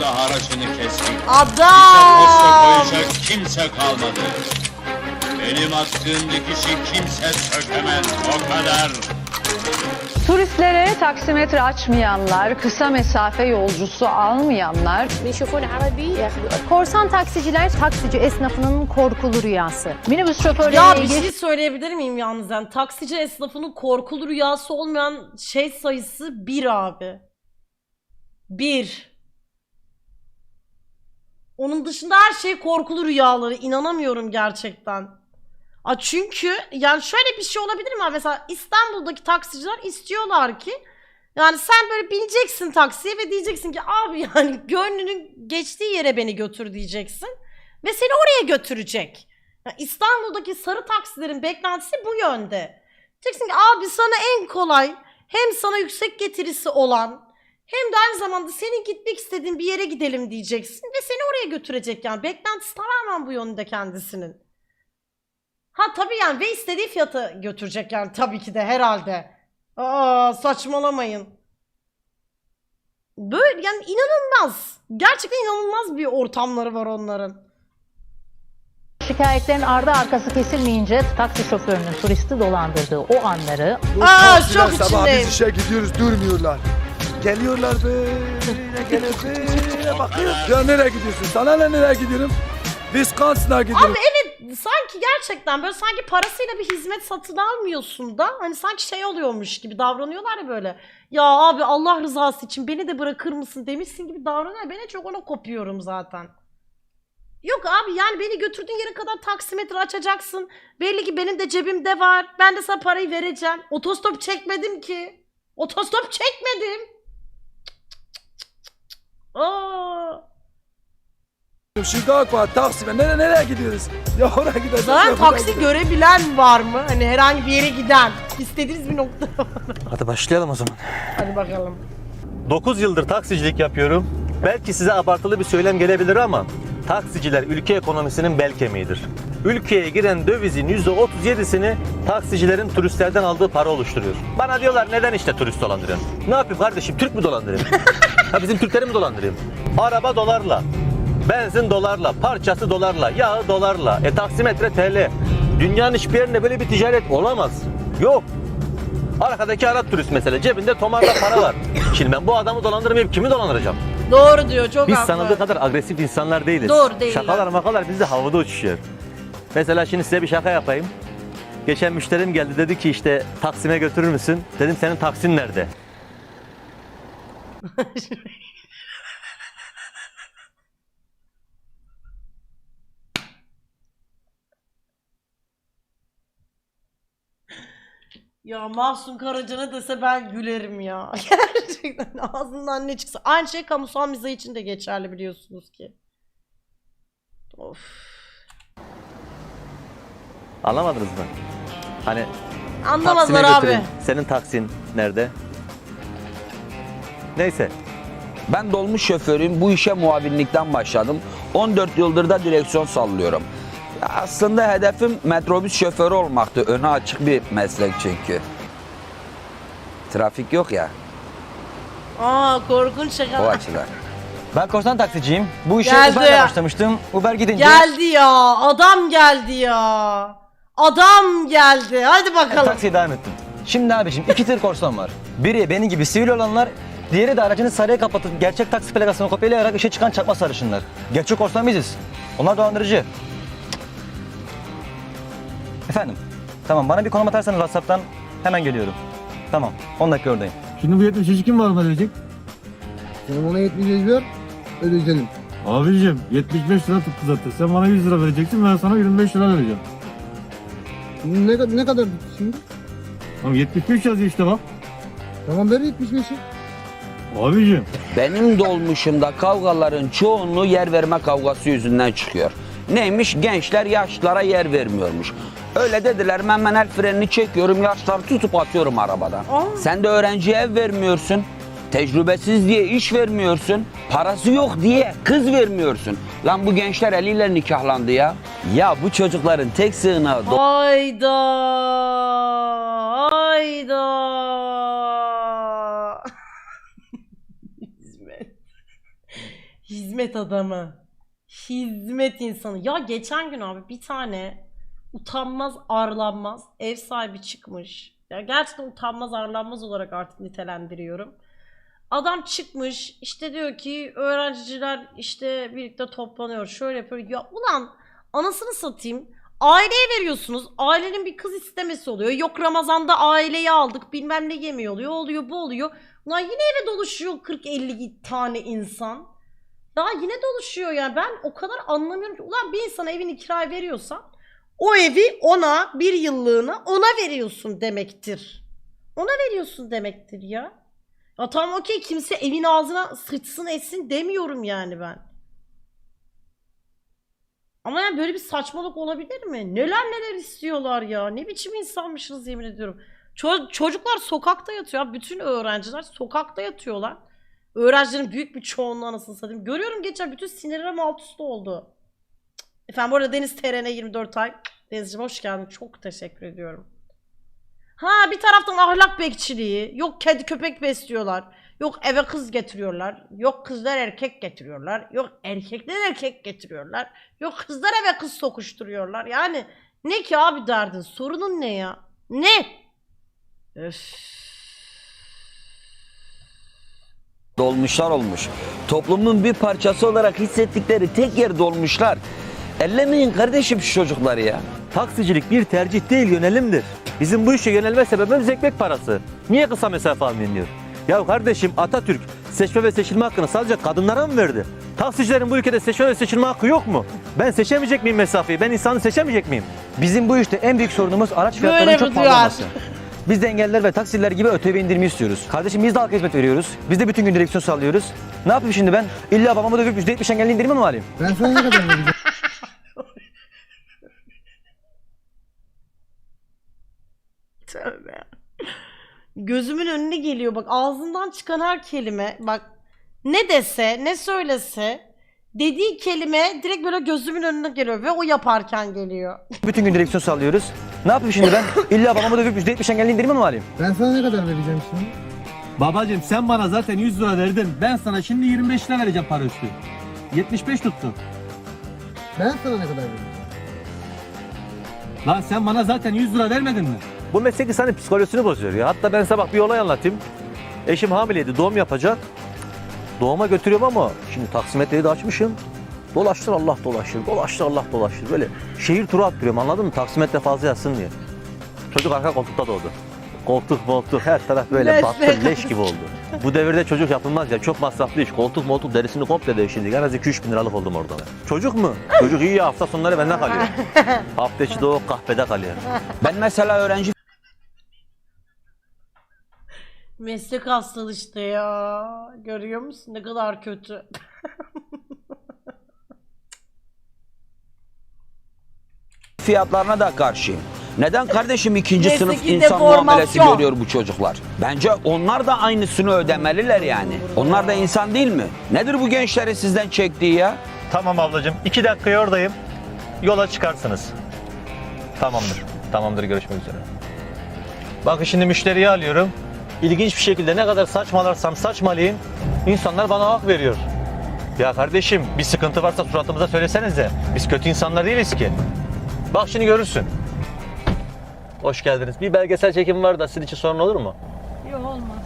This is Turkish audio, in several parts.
da haraçını kestik. Ada! Bize koyacak kimse kalmadı. Benim attığım dikişi kimse sökemez o kadar. Turistlere taksimetre açmayanlar, kısa mesafe yolcusu almayanlar... Korsan taksiciler taksici esnafının korkulu rüyası. Minibüs Ya bir şey söyleyebilir miyim yalnız yani taksici esnafının korkulu rüyası olmayan şey sayısı bir abi. Bir. Onun dışında her şey korkulu rüyaları. İnanamıyorum gerçekten. A çünkü yani şöyle bir şey olabilir mi? Mesela İstanbul'daki taksiciler istiyorlar ki yani sen böyle bineceksin taksiye ve diyeceksin ki abi yani gönlünün geçtiği yere beni götür diyeceksin. Ve seni oraya götürecek. Ya İstanbul'daki sarı taksilerin beklentisi bu yönde. Diyeceksin ki abi sana en kolay hem sana yüksek getirisi olan hem de aynı zamanda senin gitmek istediğin bir yere gidelim diyeceksin ve seni oraya götürecek yani. Beklentisi tamamen bu yönde kendisinin. Ha tabii yani ve istediği fiyata götürecek yani tabii ki de herhalde. Aa saçmalamayın. Böyle yani inanılmaz. Gerçekten inanılmaz bir ortamları var onların. şikayetlerin ardı arkası kesilmeyince taksi şoförünün turisti dolandırdığı o anları Aa, çok sabah içindeyim. biz işe gidiyoruz durmuyorlar. Geliyorlar böyle geliyor böyle bakıyor. Ya nereye gidiyorsun? Sana ne nereye gidiyorum? Wisconsin'a gidiyorum. Abi evet sanki gerçekten böyle sanki parasıyla bir hizmet satın almıyorsun da hani sanki şey oluyormuş gibi davranıyorlar ya böyle. Ya abi Allah rızası için beni de bırakır mısın demişsin gibi davranıyor. Ben en çok ona kopuyorum zaten. Yok abi yani beni götürdüğün yere kadar taksimetre açacaksın. Belli ki benim de cebimde var. Ben de sana parayı vereceğim. Otostop çekmedim ki. Otostop çekmedim. Aa. Chicago taksi nereye nereye gidiyoruz? Ya oraya gideceğiz. Zaten taksi gideceğiz. görebilen var mı? Hani herhangi bir yere giden. İstediğiniz bir nokta. Hadi başlayalım o zaman. Hadi bakalım. 9 yıldır taksicilik yapıyorum. Belki size abartılı bir söylem gelebilir ama taksiciler ülke ekonomisinin bel kemiğidir. Ülkeye giren dövizin %37'sini taksicilerin turistlerden aldığı para oluşturuyor. Bana diyorlar neden işte turist dolandırıyorsun? Ne yapayım kardeşim Türk mü dolandırayım? ha bizim Türkleri mi dolandırayım? Araba dolarla, benzin dolarla, parçası dolarla, yağı dolarla, e taksimetre TL. Dünyanın hiçbir yerinde böyle bir ticaret olamaz. Yok. Arkadaki Arap turist mesela cebinde tomarla para var. Şimdi ben bu adamı dolandırmayıp kimi dolandıracağım? Doğru diyor. Çok Biz haklı. sanıldığı kadar agresif insanlar değiliz. Doğru değiller. Şakalar makalar bizde havada uçuşuyor. Mesela şimdi size bir şaka yapayım. Geçen müşterim geldi dedi ki işte Taksim'e götürür müsün? Dedim senin Taksin nerede? Ya Mahsun Karaca ne dese ben gülerim ya. Gerçekten ağzından ne çıksa. Aynı şey kamusal mizah için de geçerli biliyorsunuz ki. Of. Anlamadınız mı? Hani Anlamadılar abi. götürün. Senin Taksin nerede? Neyse. Ben dolmuş şoförüyüm. Bu işe muavinlikten başladım. 14 yıldır da direksiyon sallıyorum. Aslında hedefim metrobüs şoförü olmaktı. Öne açık bir meslek çünkü. Trafik yok ya Aa korkunç o şaka. açıdan. Ben korsan taksiciyim. Bu işe Geldi. Uber'le başlamıştım. Uber gidince Geldi ya. Adam geldi ya. Adam geldi. Hadi bakalım. taksiye devam ettim. Şimdi abicim iki tür korsan var. Biri benim gibi sivil olanlar, diğeri de aracını sarıya kapatıp gerçek taksi plakasını kopyalayarak işe çıkan çakma sarışınlar. Gerçek korsan biziz. Onlar dolandırıcı. Efendim, tamam bana bir konum atarsanız WhatsApp'tan hemen geliyorum. Tamam, 10 dakika oradayım. Şimdi bu 73 kim var mı ödeyecek? Sen bana 75 ver, ödeyelim. Abicim 75 lira tuttu zaten. Sen bana 100 lira vereceksin ben sana 25 lira vereceğim. Ne, ne kadar tuttu şimdi? Tamam 75 yazıyor işte bak. Tamam ver 75'i. Abicim Benim dolmuşumda kavgaların çoğunluğu yer verme kavgası yüzünden çıkıyor. Neymiş? Gençler yaşlılara yer vermiyormuş. Öyle dediler ben ben el frenini çekiyorum yaşları tutup atıyorum arabadan. Aa. Sen de öğrenciye ev vermiyorsun. Tecrübesiz diye iş vermiyorsun. Parası yok diye kız vermiyorsun. Lan bu gençler eliyle nikahlandı ya. Ya bu çocukların tek sığınağı Hayda. Hayda. Hizmet. Adamı. Hizmet insanı. Ya geçen gün abi bir tane utanmaz arlanmaz ev sahibi çıkmış. Ya gerçekten utanmaz arlanmaz olarak artık nitelendiriyorum. Adam çıkmış işte diyor ki öğrenciler işte birlikte toplanıyor şöyle yapıyor. Ya ulan anasını satayım. Aileye veriyorsunuz. Ailenin bir kız istemesi oluyor. Yok Ramazan'da aileyi aldık bilmem ne yemiyor oluyor. Oluyor bu oluyor. Ulan yine eve doluşuyor 40-50 tane insan. Ya yine doluşuyor yani ben o kadar anlamıyorum ki. Ulan bir insana evini kiraya veriyorsan o evi ona bir yıllığına ona veriyorsun demektir. Ona veriyorsun demektir ya. Ya tamam okey kimse evin ağzına sıçsın etsin demiyorum yani ben. Ama yani böyle bir saçmalık olabilir mi? Neler neler istiyorlar ya. Ne biçim insanmışız yemin ediyorum. Ço- çocuklar sokakta yatıyor. Bütün öğrenciler sokakta yatıyorlar. Öğrencilerin büyük bir çoğunluğu anasını satayım. Görüyorum geçen bütün sinirlerim alt üst oldu. Cık. Efendim bu arada Deniz TRN 24 ay. Denizciğim hoş geldin. Çok teşekkür ediyorum. Ha bir taraftan ahlak bekçiliği. Yok kedi köpek besliyorlar. Yok eve kız getiriyorlar. Yok kızlar erkek getiriyorlar. Yok erkekler erkek getiriyorlar. Yok kızlar eve kız sokuşturuyorlar. Yani ne ki abi derdin? Sorunun ne ya? Ne? Öf. Dolmuşlar olmuş. Toplumun bir parçası olarak hissettikleri tek yer dolmuşlar. Ellemeyin kardeşim şu çocukları ya. Taksicilik bir tercih değil yönelimdir. Bizim bu işe yönelme sebebimiz ekmek parası. Niye kısa mesafe almayın diyor. Ya kardeşim Atatürk seçme ve seçilme hakkını sadece kadınlara mı verdi? Taksicilerin bu ülkede seçme ve seçilme hakkı yok mu? Ben seçemeyecek miyim mesafeyi? Ben insanı seçemeyecek miyim? Bizim bu işte en büyük sorunumuz araç fiyatlarının mi çok pahalı duyar? olması. Biz de engelliler ve taksililer gibi ÖTV indirimi istiyoruz. Kardeşim biz de halka hizmet veriyoruz. Biz de bütün gün direksiyon sallıyoruz. Ne yapayım şimdi ben? İlla babamı dövüp %70 engelli indirimi mi alayım? Ben sana ne kadar vereceğim? Tövbe. Gözümün önüne geliyor bak ağzından çıkan her kelime bak ne dese ne söylese dediği kelime direkt böyle gözümün önüne geliyor ve o yaparken geliyor. Bütün gün direksiyon sallıyoruz. Ne yapayım şimdi ben? İlla babamı dövüp %70 engelli indirimi mi alayım? Ben sana ne kadar vereceğim şimdi? Babacım sen bana zaten 100 lira verdin. Ben sana şimdi 25 lira vereceğim para üstü. 75 tuttu. Ben sana ne kadar vereceğim? Lan sen bana zaten 100 lira vermedin mi? Bu meslek insanın psikolojisini bozuyor ya. Hatta ben sabah bir olay anlatayım. Eşim hamileydi, doğum yapacak. Doğuma götürüyorum ama şimdi taksimetreyi de açmışım. Dolaştır Allah dolaştır, dolaştır Allah dolaştır. Böyle şehir turu attırıyorum anladın mı? Taksimetre fazla yatsın diye. Çocuk arka koltukta doğdu. Koltuk moltuk her taraf böyle battı leş gibi oldu. Bu devirde çocuk yapılmaz ya çok masraflı iş. Koltuk moltuk derisini komple değiştirdik. En az 2-3 bin liralık oldum orada. Çocuk mu? Çocuk iyi ya hafta sonları bende kalıyor. hafta içi de o kahvede kalıyor. Ben mesela öğrenci Meslek hastalığı işte ya. Görüyor musun ne kadar kötü. fiyatlarına da karşıyım. Neden kardeşim ikinci Mesleki sınıf insan muamelesi deformasyon. görüyor bu çocuklar? Bence onlar da aynısını ödemeliler yani. Onlar da insan değil mi? Nedir bu gençlerin sizden çektiği ya? Tamam ablacığım. iki dakikaya oradayım. Yola çıkarsınız. Tamamdır. Tamamdır görüşmek üzere. Bakın şimdi müşteriyi alıyorum. İlginç bir şekilde ne kadar saçmalarsam saçmalayayım insanlar bana hak veriyor. Ya kardeşim bir sıkıntı varsa suratımıza söylesenize. Biz kötü insanlar değiliz ki. Bak şimdi görürsün. Hoş geldiniz. Bir belgesel çekim var da sizin için sorun olur mu? Yok olmaz.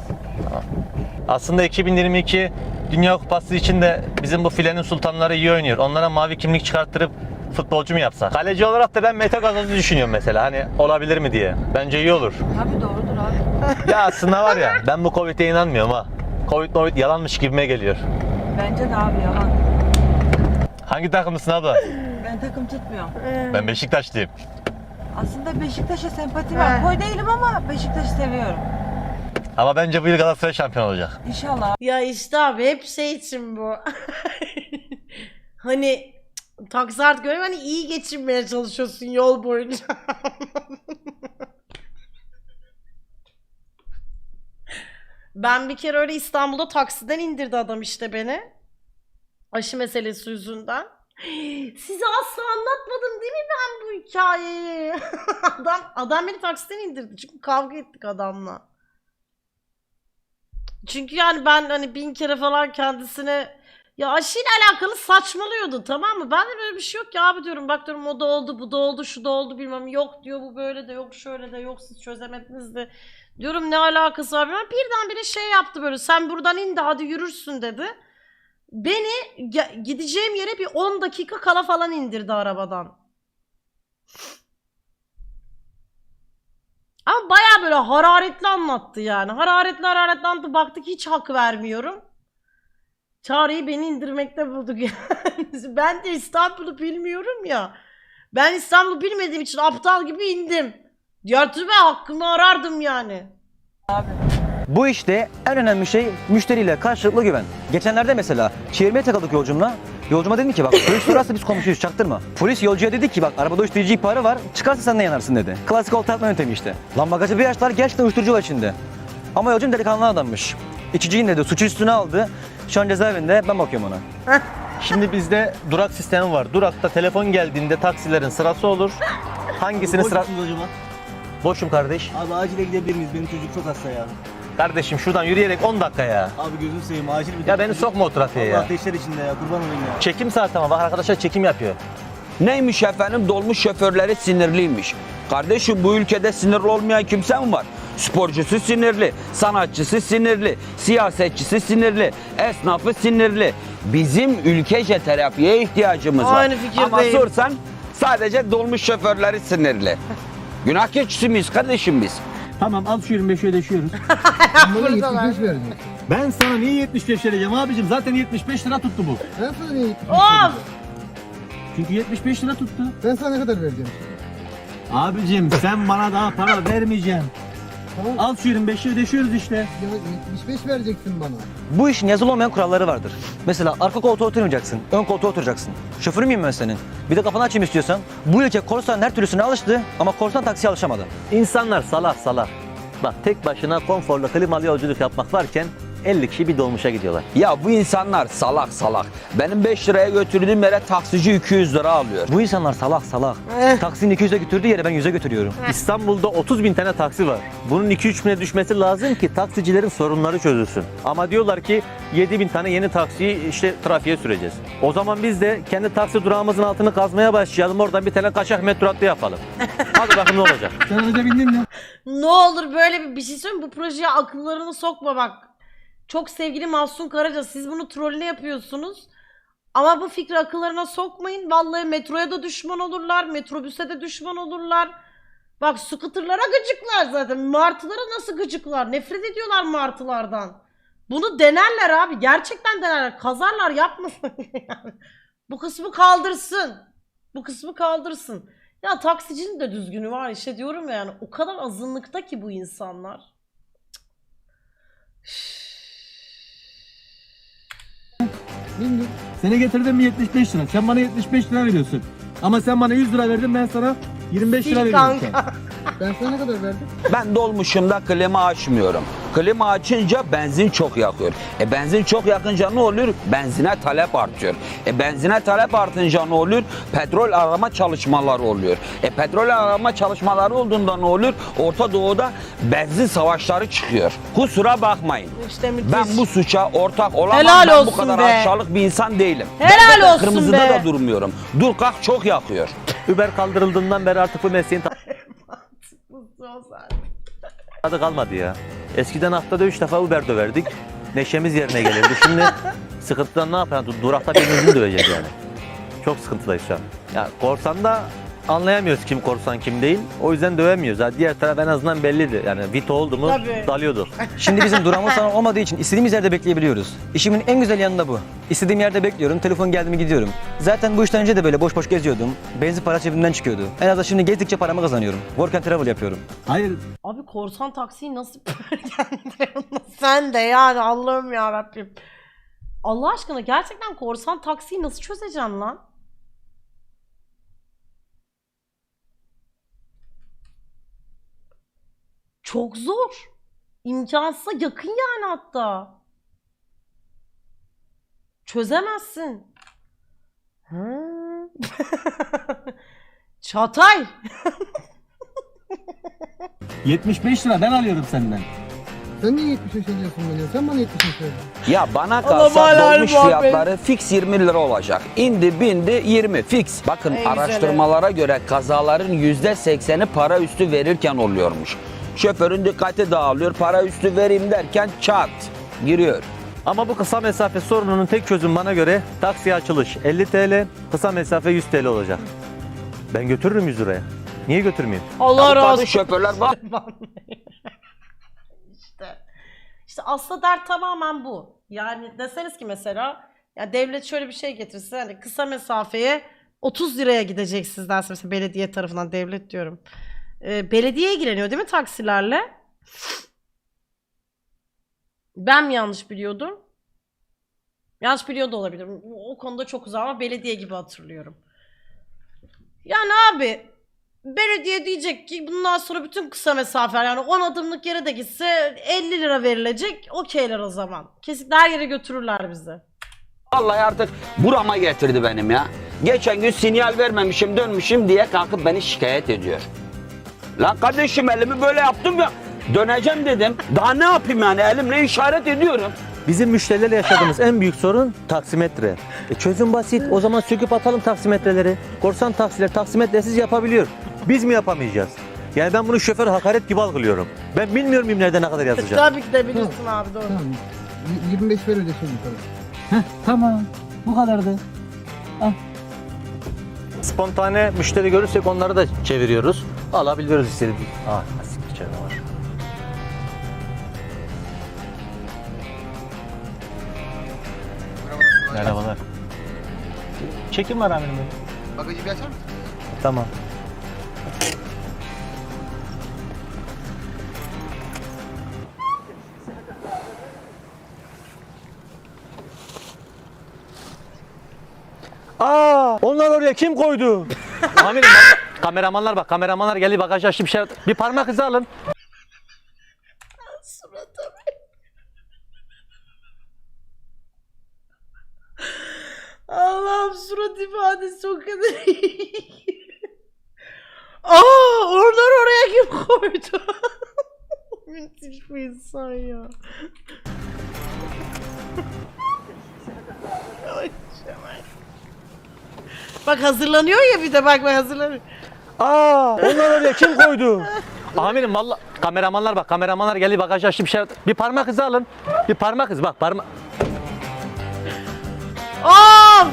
Aslında 2022 Dünya Kupası için de bizim bu filenin sultanları iyi oynuyor. Onlara mavi kimlik çıkarttırıp futbolcu mu yapsak? Kaleci olarak da ben Mete Gazoz'u düşünüyorum mesela. Hani olabilir mi diye. Bence iyi olur. Tabii doğrudur abi. Ya aslında var ya ben bu Covid'e inanmıyorum ha. Covid Covid yalanmış gibime geliyor. Bence de abi yalan. Hangi takımlısın abla? Ben takım tutmuyorum. Ben Beşiktaşlıyım. Aslında Beşiktaş'a sempati var. Koy değilim ama Beşiktaş'ı seviyorum. Ama bence bu yıl Galatasaray şampiyon olacak. İnşallah. Ya işte abi hep şey için bu. hani artık öyle hani iyi geçinmeye çalışıyorsun yol boyunca. ben bir kere öyle İstanbul'da taksiden indirdi adam işte beni. Aşı meselesi yüzünden. Size asla anlatmadım değil mi ben bu hikayeyi? adam adam beni taksiden indirdi çünkü kavga ettik adamla. Çünkü yani ben hani bin kere falan kendisine Ya aşıyla alakalı saçmalıyordu tamam mı? Ben de böyle bir şey yok ya abi diyorum. Bak diyorum o da oldu, bu da oldu, şu da oldu bilmem. Yok diyor bu böyle de yok şöyle de yok siz çözemediniz de. Diyorum ne alakası var bilmem. Birdenbire şey yaptı böyle. Sen buradan in de hadi yürürsün dedi. Beni gideceğim yere bir 10 dakika kala falan indirdi arabadan. Ama baya böyle hararetli anlattı yani. Hararetli hararetli anlattı. Baktık hiç hak vermiyorum. Çağrı'yı beni indirmekte bulduk yani. ben de İstanbul'u bilmiyorum ya. Ben İstanbul'u bilmediğim için aptal gibi indim. Ben hakkımı arardım yani. Bu işte en önemli şey müşteriyle karşılıklı güven. Geçenlerde mesela çevirmeye takıldık yolcumla. Yolcuma dedim ki bak polis sorarsa biz komşuyuz çaktırma. Polis yolcuya dedi ki bak arabada uyuşturucu ihbarı var çıkarsa sen de yanarsın dedi. Klasik olta atma yöntemi işte. Lan bagajı bir açtılar gerçekten uyuşturucu var içinde. Ama yolcum delikanlı adammış. İçiciyi dedi suçu üstüne aldı. Şu an cezaevinde ben bakıyorum ona. Şimdi bizde durak sistemi var. Durakta telefon geldiğinde taksilerin sırası olur. Hangisini sıra... Boşum kardeş. Abi acile gidebilir miyiz? Benim çocuk çok hasta ya. Kardeşim şuradan yürüyerek 10 dakika ya. Abi gözünü seveyim acil bir Ya beni sokma o trafiğe ya. ateşler içinde ya kurban olayım ya. Çekim saati ama bak arkadaşlar çekim yapıyor. Neymiş efendim dolmuş şoförleri sinirliymiş. Kardeşim bu ülkede sinirli olmayan kimse mi var? Sporcusu sinirli, sanatçısı sinirli, siyasetçisi sinirli, esnafı sinirli. Bizim ülkece terapiye ihtiyacımız var. Aynı fikirdeyim. Ama sorsan sadece dolmuş şoförleri sinirli. Günah keçisi miyiz kardeşim biz? Tamam al şu 25'i ödeşiyoruz. Bana 75 vereceksin. ben sana niye 75 vereceğim abicim? Zaten 75 lira tuttu bu. Ben sana niye 75 Of! vereceğim? Çünkü 75 lira tuttu. Ben sana ne kadar vereceğim? Abicim sen bana daha para vermeyeceksin. Tamam. Al şu 25'i ödeşiyoruz işte. Ya 75 vereceksin bana. Bu işin yazılı olmayan kuralları vardır. Mesela arka koltuğa oturmayacaksın, ön koltuğa oturacaksın. Şoförü müyüm ben senin? Bir de kafanı açayım istiyorsan. Bu ülke korsanın her türlüsüne alıştı ama korsan taksiye alışamadı. İnsanlar salak salak. Bak tek başına konforlu klimalı yolculuk yapmak varken 50 kişi bir dolmuşa gidiyorlar. Ya bu insanlar salak salak. Benim 5 liraya götürdüğüm yere taksici 200 lira alıyor. Bu insanlar salak salak. Taksinin 200'e götürdüğü yere ben 100'e götürüyorum. İstanbul'da 30 bin tane taksi var. Bunun 2-3 bine düşmesi lazım ki taksicilerin sorunları çözülsün. Ama diyorlar ki 7 bin tane yeni taksiyi işte trafiğe süreceğiz. O zaman biz de kendi taksi durağımızın altını kazmaya başlayalım. Oradan bir tane kaçak metro hattı yapalım. Hadi bakın ne olacak. Sen araca bindin mi? Ne olur böyle bir, bir şey söyleyeyim bu projeye akıllarını sokma bak. Çok sevgili Mahsun Karaca siz bunu trollüne yapıyorsunuz. Ama bu fikri akıllarına sokmayın. Vallahi metroya da düşman olurlar. Metrobüse de düşman olurlar. Bak scooterlara gıcıklar zaten. Martılara nasıl gıcıklar? Nefret ediyorlar martılardan. Bunu denerler abi. Gerçekten denerler. Kazarlar yapmasın. Bu kısmı kaldırsın. Bu kısmı kaldırsın. Ya taksicinin de düzgünü var işte diyorum ya yani. O kadar azınlıkta ki bu insanlar. Bindim. Seni getirdim mi 75 lira. Sen bana 75 lira veriyorsun. Ama sen bana 100 lira verdin ben sana 25 lira veriyorum. şu an. kanka. Ben sana ne kadar verdim? Ben dolmuşumda klima açmıyorum. Klima açınca benzin çok yakıyor. E benzin çok yakınca ne oluyor? Benzine talep artıyor. E benzine talep artınca ne oluyor? Petrol arama çalışmaları oluyor. E petrol arama çalışmaları olduğunda ne olur? Orta Doğu'da benzin savaşları çıkıyor. Kusura bakmayın. İşte müthiş. Ben bu suça ortak olamam. Helal ben bu kadar be. aşağılık bir insan değilim. Helal ben de olsun kırmızıda be. da durmuyorum. Dur kalk çok yakıyor. Uber kaldırıldığından beri artık bu mesleğin Mustafa sen. tadı kalmadı ya. Eskiden haftada 3 defa Uber döverdik. Neşemiz yerine gelirdi. Şimdi sıkıntıdan ne yapalım? Durakta birbirini döveceğiz yani. Çok sıkıntıdayız şu an. Ya korsanda anlayamıyoruz kim korsan kim değil. O yüzden dövemiyoruz. Ha, diğer taraf en azından belliydi. Yani Vito oldu mu Tabii. dalıyorduk. Şimdi bizim durağımız falan olmadığı için istediğimiz yerde bekleyebiliyoruz. İşimin en güzel yanı da bu. İstediğim yerde bekliyorum, telefon geldi mi gidiyorum. Zaten bu işten önce de böyle boş boş geziyordum. Benzin para cebimden çıkıyordu. En azından şimdi gezdikçe paramı kazanıyorum. Work and travel yapıyorum. Hayır Abi korsan taksiyi nasıl Sen de yani Allah'ım ya Rabbim. Allah aşkına gerçekten korsan taksiyi nasıl çözeceksin lan? Çok zor. İmkansıza yakın yani hatta. Çözemezsin. Hı. Çatay. 75 lira ben alıyorum senden. Sen niye 75 ediyorsun beni? Sen bana 75 verdin. Ya bana kalsa hala dolmuş muhabbet. fiyatları fix 20 lira olacak. İndi bindi 20 fix. Bakın En güzeli. araştırmalara göre kazaların %80'i para üstü verirken oluyormuş. Şoförün dikkati dağılıyor. Para üstü vereyim derken çat giriyor. Ama bu kısa mesafe sorununun tek çözümü bana göre taksiye açılış 50 TL, kısa mesafe 100 TL olacak. Ben götürürüm 100 liraya. Niye götürmeyeyim? Allah razı olsun. şoförler bak işte. İşte aslında dert tamamen bu. Yani deseniz ki mesela ya devlet şöyle bir şey getirse hani kısa mesafeye 30 liraya gideceksiniz derse mesela belediye tarafından devlet diyorum. Ee, belediye ilgileniyor değil mi taksilerle? Ben mi yanlış biliyordum? Yanlış biliyor da olabilirim. O konuda çok uzak ama belediye gibi hatırlıyorum. Yani abi belediye diyecek ki bundan sonra bütün kısa mesafeler yani 10 adımlık yere de gitse 50 lira verilecek. Okeyler o zaman. Kesinlikle her yere götürürler bizi. Vallahi artık burama getirdi benim ya. Geçen gün sinyal vermemişim dönmüşüm diye kalkıp beni şikayet ediyor. Lan kardeşim elimi böyle yaptım ya. Döneceğim dedim. Daha ne yapayım yani elimle işaret ediyorum. Bizim müşterilerle yaşadığımız en büyük sorun taksimetre. E çözüm basit. O zaman söküp atalım taksimetreleri. Korsan taksiler taksimetresiz yapabiliyor. Biz mi yapamayacağız? Yani ben bunu şoför hakaret gibi algılıyorum. Ben bilmiyorum muyum nerede ne kadar yazacağım. Tabii ki de bilirsin abi doğru. Tamam. Y- 25 ver ödesin yukarı. Tamam. Bu kadardı. Spontane müşteri görürsek onları da çeviriyoruz. Alabiliyoruz istediğimiz. Ah, siktir içeride var. Merhabalar. Çekim var amirim benim. Bagajı bir açar mısın? Tamam. Aa, onlar oraya kim koydu? Amirim bak, kameramanlar bak, kameramanlar geldi bagajı açtı bir şey. Bir parmak izi alın. Surata bak. Allah'ım surat ifadesi o kadar iyi. Aa, oradan oraya kim koydu? Müthiş bir insan ya. Ay. Bak hazırlanıyor ya bir de bak bak hazırlanıyor. Aa, onlar oraya kim koydu? Amirim valla kameramanlar bak, kameramanlar geldi bagajı açtı bir şey. Bir parmak izi alın. Bir parmak izi bak, parmak. Aa!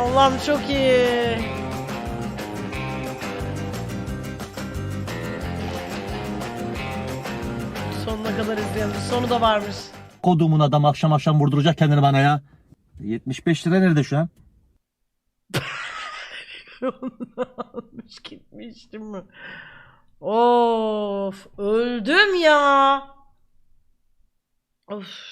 Allah'ım çok iyi. Sonuna kadar izleyelim. Sonu da varmış. Kodumun adam akşam akşam vurduracak kendini bana ya. 75 lira nerede şu an? Onu almış gitmiştim mi? Of, öldüm ya. Of.